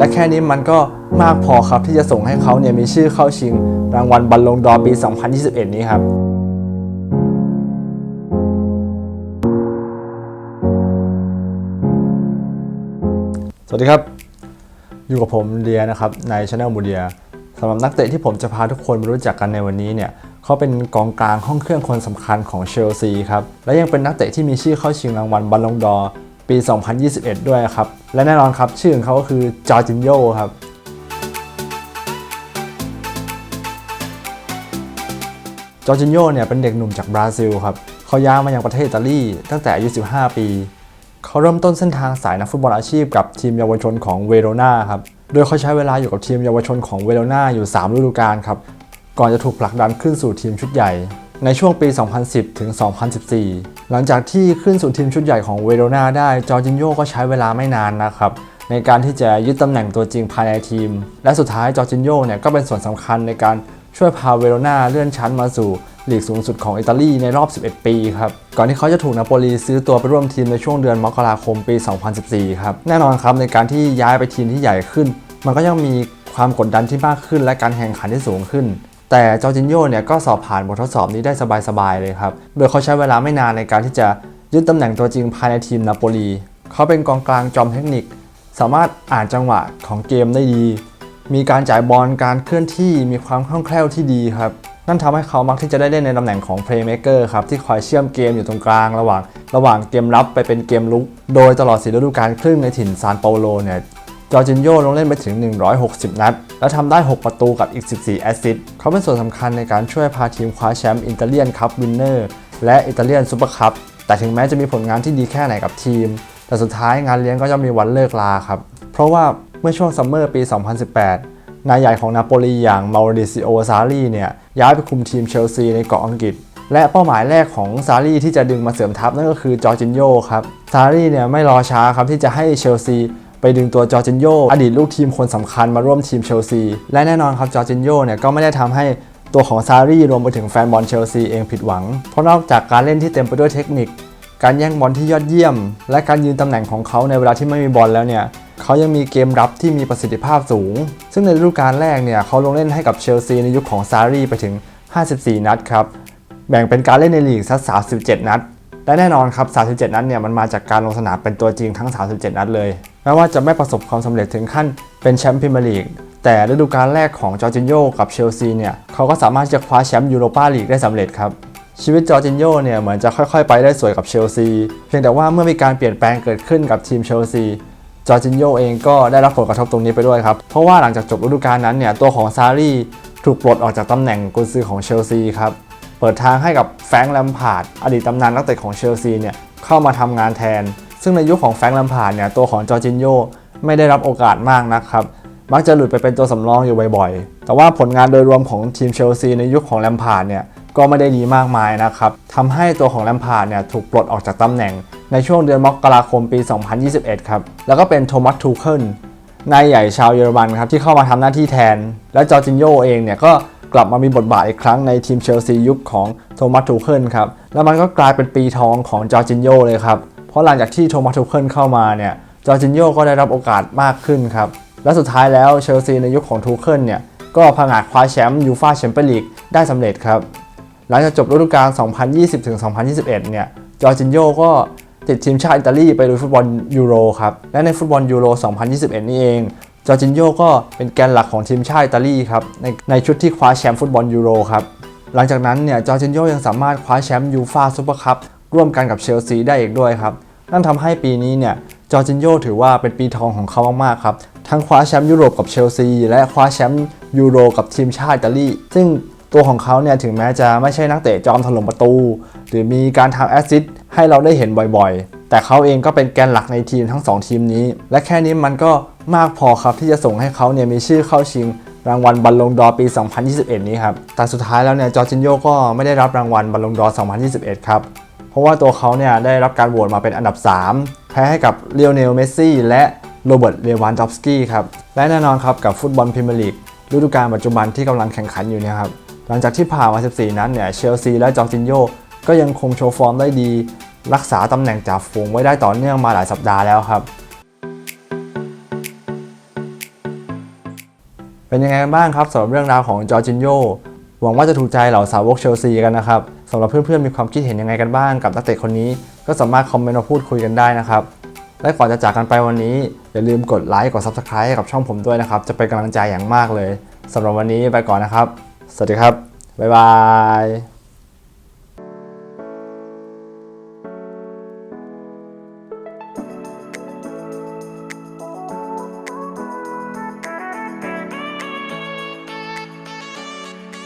และแค่นี้มันก็มากพอครับที่จะส่งให้เขาเนี่ยมีชื่อเข้าชิง รางวัลบอลลงดอร์ปี 2021 นี้ครับสวัสดีครับ อยู่กับผมเดียนะครับในช anel มูเดียสำหรับนักเตะที่ผมจะพาทุกคนมารู้จักกันในวันนี้เนี่ยเขาเป็นกองกลางห้องเครื่องคนสำคัญของเชลซีครับ และยังเป็นนักเตะที่มีชื่อเข้าชิงรางวัลบอลลงดอร์ ปี 2021 ด้วยครับ และแน่นอนครับ ชื่อของเขาก็คือจอร์จินโยครับจอร์จินโยเนี่ยเป็นเด็กหนุ่มจากบราซิลครับเขาย้ายมายังประเทศอิตาลีตั้งแต่อายุ 15 ปีเขาเริ่มต้นเส้นทางสายนักฟุตบอลอาชีพกับทีมเยาวชนของเวโรนาครับ โดยเขาใช้เวลาอยู่กับทีมเยาวชนของเวโรนาอยู่ 3 ฤดูกาลครับ ก่อนจะถูกผลักดันขึ้นสู่ทีมชุดใหญ่ ในช่วงปี 2010 ถึง 2014 หลังจากที่ขึ้นสู่ทีมชุดใหญ่ของเวโรนาได้ จอร์จินโยก็ใช้เวลาไม่นานนะครับในการที่จะยึดตำแหน่งตัวจริงภายในทีม และสุดท้ายจอร์จินโยเนี่ยก็เป็นส่วนสำคัญในการช่วยพาเวโรนาเลื่อนชั้นมาสู่ลีกสูงสุดของอิตาลีในรอบ 11 ปีครับ ก่อนที่เขาจะถูกนาโปลีซื้อตัวไปร่วมทีมในช่วงเดือนมกราคมปี 2014 ครับ แน่นอนครับในการที่ย้ายไปทีมที่ใหญ่ขึ้น มันก็ยังมีความกดดันที่มากขึ้นและการแข่งขันที่สูงขึ้น แต่จอร์จินโยเนี่ยก็สอบผ่านบททดสอบนี้ได้สบายๆเลยครับ โดยเขาใช้เวลาไม่นานในการที่จะยึดตำแหน่งตัวจริงภายในทีมนาโปลี เขาเป็นกองกลางจอมเทคนิค สามารถอ่านจังหวะของเกมได้ดี มีการจ่ายบอลการเคลื่อนที่มีความคล่องแคล่วที่ดีครับ นั่นทำให้เขามักที่จะได้เล่นในตำแหน่งของ Playmaker ครับที่คอยเชื่อมเกมอยู่ตรงกลาง ระหว่าง ระหว่างเกมรับไปเป็นเกมลุก โดยตลอดสีฤดูกาลครึ่งในถิ่นซานเปาโลเนี่ย จอร์จินโยลงเล่นไปถึง 160 นัด และทำได้ 6 ประตูกับอีก 14 แอสซิสต์เขาเป็นส่วนสำคัญในการช่วยพาทีมคว้าแชมป์อิตาเลียนคัพวินเนอร์และอิตาเลียนซูเปอร์คัพแต่ถึงแม้จะมีผลงานที่ดีแค่ไหนกับทีม แต่สุดท้ายงานเลี้ยงก็จะมีวันเลิกลาครับ เพราะว่าเมื่อช่วงซัมเมอร์ปี 2018 นายใหญ่ของนาโปลีอย่างมาริซิโอซารีเนี่ยย้ายไปคุมทีมเชลซีในเกาะอังกฤษและเป้าหมายแรกของซารีที่จะดึงมาเสริมทัพนั่นก็คือจอร์จินโยครับ ซารีเนี่ยไม่รอช้าครับที่จะให้เชลซี ไปดึงตัวจอร์จินโยอดีตลูกทีมคนสำคัญมาร่วมทีมเชลซี และแน่นอนครับจอร์จินโยเนี่ยก็ไม่ได้ทำให้ตัวของซารีรวมไปถึงแฟนบอลเชลซีเองผิดหวัง เพราะนอกจากการเล่นที่เต็มไปด้วยเทคนิค การแย่งบอลที่ยอดเยี่ยม และการยืนตำแหน่งของเขาในเวลาที่ไม่มีบอลแล้วเนี่ยเขายังมีเกมรับที่มีประสิทธิภาพสูง ซึ่งในฤดูกาลแรกเนี่ยเขาลงเล่นให้กับเชลซีในยุคของซารีไปถึง 54 นัดครับ แบ่งเป็นการเล่นในลีกสัก37 นัด และแน่นอนครับ 37 นัดเนี่ยมันมาจากการลงสนามเป็นตัวจริงทั้ง 37 นัดเลยแม้ว่าจะไม่ประสบความสำเร็จถึงขั้นเป็นแชมป์พรีเมียร์ลีกแต่ฤดูกาลแรกของจอร์จินโยกับเชลซีเนี่ยเขาก็สามารถจะคว้าแชมป์ยูโรปาลีกได้สำเร็จครับชีวิตจอร์จินโยเนี่ยเหมือนจะค่อยๆ ไปได้สวยกับเชลซีเพียงแต่ว่าเมื่อมีการเปลี่ยนแปลงเกิดขึ้นกับทีมเชลซีจอร์จินโยเองก็ได้รับผลกระทบตรงนี้ไปด้วยครับ เพราะว่าหลังจากจบฤดูกาลนั้นเนี่ยตัวของซารีถูกปลดออกจากตำแหน่งกุนซือของเชลซีครับ เปิดทางให้กับแฟรงค์แลมพาร์ดอดีตตำนานนักเตะของเชลซีเนี่ยเข้ามาทำงานแทน ซึ่งในยุคของแฟรงค์แลมพาร์ดเนี่ยตัวของจอร์จินโยไม่ได้รับโอกาสมากนะครับมักจะหลุดไปเป็นตัวสำรองอยู่บ่อยๆ แต่ว่าผลงานโดยรวมของทีมเชลซีในยุคของแลมพาร์ดเนี่ยก็ไม่ได้ดีมากมายนะครับทำให้ตัวของแลมพาร์ดเนี่ยถูกปลดออกจากตำแหน่ง ในช่วงเดือนมกราคมปี 2021 ครับ แล้วก็เป็นโทมัสทูเคิลนายใหญ่ชาวเยอรมันครับที่เข้ามาทำหน้าที่แทน และจอร์จินโยเองเนี่ยก็ กลับมามีบทบาทอีกครั้งในทีมเชลซียุคของโทมัสทูเคิลครับ แล้วมันก็กลายเป็นปีทองของจอร์จินโยเลยครับ เพราะหลังจากที่โทมัสทูเคิลเข้ามาเนี่ยจอร์จินโยก็ได้รับโอกาสมากขึ้นครับ และสุดท้ายแล้วเชลซีในยุคของทูเคิลเนี่ยก็ผงาดคว้าแชมป์ยูฟ่าแชมเปี้ยนลีกได้สำเร็จครับ หลังจากจบฤดูกาล 2020-2021 เนี่ยจอร์จินโยก็ติดทีมชาติอิตาลีไปลุยฟุตบอลยูโรครับ และในฟุตบอลยูโร 2021 นี่เอง จอร์จินโยก็เป็นแกนหลักของทีมชาติอิตาลีครับในในชุดที่คว้าแชมป์ฟุตบอลยูโรครับหลังจากนั้นเนี่ยจอร์จินโยยังสามารถคว้าแชมป์ยูฟ่าซูเปอร์คัพร่วมกันกับเชลซีได้อีกด้วยครับนั่นทำให้ปีนี้เนี่ยจอร์จินโยถือว่าเป็นปีทองของเขามากๆครับทั้งคว้าแชมป์ยุโรปกับเชลซีและคว้าแชมป์ยูโรกับทีมชาติอิตาลีซึ่งตัวของเขาเนี่ยถึงแม้จะไม่ใช่นักเตะจอมถล่มประตู หรือมีการทำแอสซิสต์ให้เราได้เห็นบ่อยๆ แต่เขาเองก็เป็นแกนหลักในทีมทั้ง 2 ทีมนี้ และแค่นี้มันก็ มากพอครับที่จะส่งให้เขาเนี่ยมีชื่อเข้าชิงรางวัลบอลลงดอปี 2021 นี้ครับ แต่สุดท้ายแล้วเนี่ยจอร์จินโยก็ไม่ได้รับรางวัลบอลลงดอ 2021 ครับ เพราะว่าตัวเขาเนี่ยได้รับการโหวตมาเป็นอันดับ 3 แพ้ให้กับเลียวเนล เมสซี่ และโรเบิร์ต เลวานดอฟสกี้ครับ และแน่นอนครับกับฟุตบอลพรีเมียร์ลีกฤดูกาลปัจจุบันที่กำลังแข่งขันอยู่เนี่ยครับ หลังจากที่ผ่านมา 14 นัดเนี่ยเชลซีและจอร์จินโยก็ยังคงโชว์ฟอร์มได้ดี รักษาตำแหน่งจ่าฝูงไว้ได้ต่อเนื่องมาหลายสัปดาห์แล้วครับ เป็นยังไงกันบ้างครับสำหรับเรื่องราวของจอร์จินโยหวังว่าจะถูกใจเหล่าสาวกเชลซีกันนะครับสำหรับเพื่อนๆมีความคิดเห็นยังไงกันบ้างกับนักเตะคนนี้ ก็สามารถคอมเมนต์มาพูดคุยกันได้นะครับและก่อนจะจากกันไปวันนี้ อย่าลืมกดไลค์กด Subscribe ให้กับช่องผมด้วยนะครับ จะเป็นกำลังใจอย่างมากเลยสำหรับวันนี้ไปก่อนนะครับ สวัสดีครับ บ๊ายบาย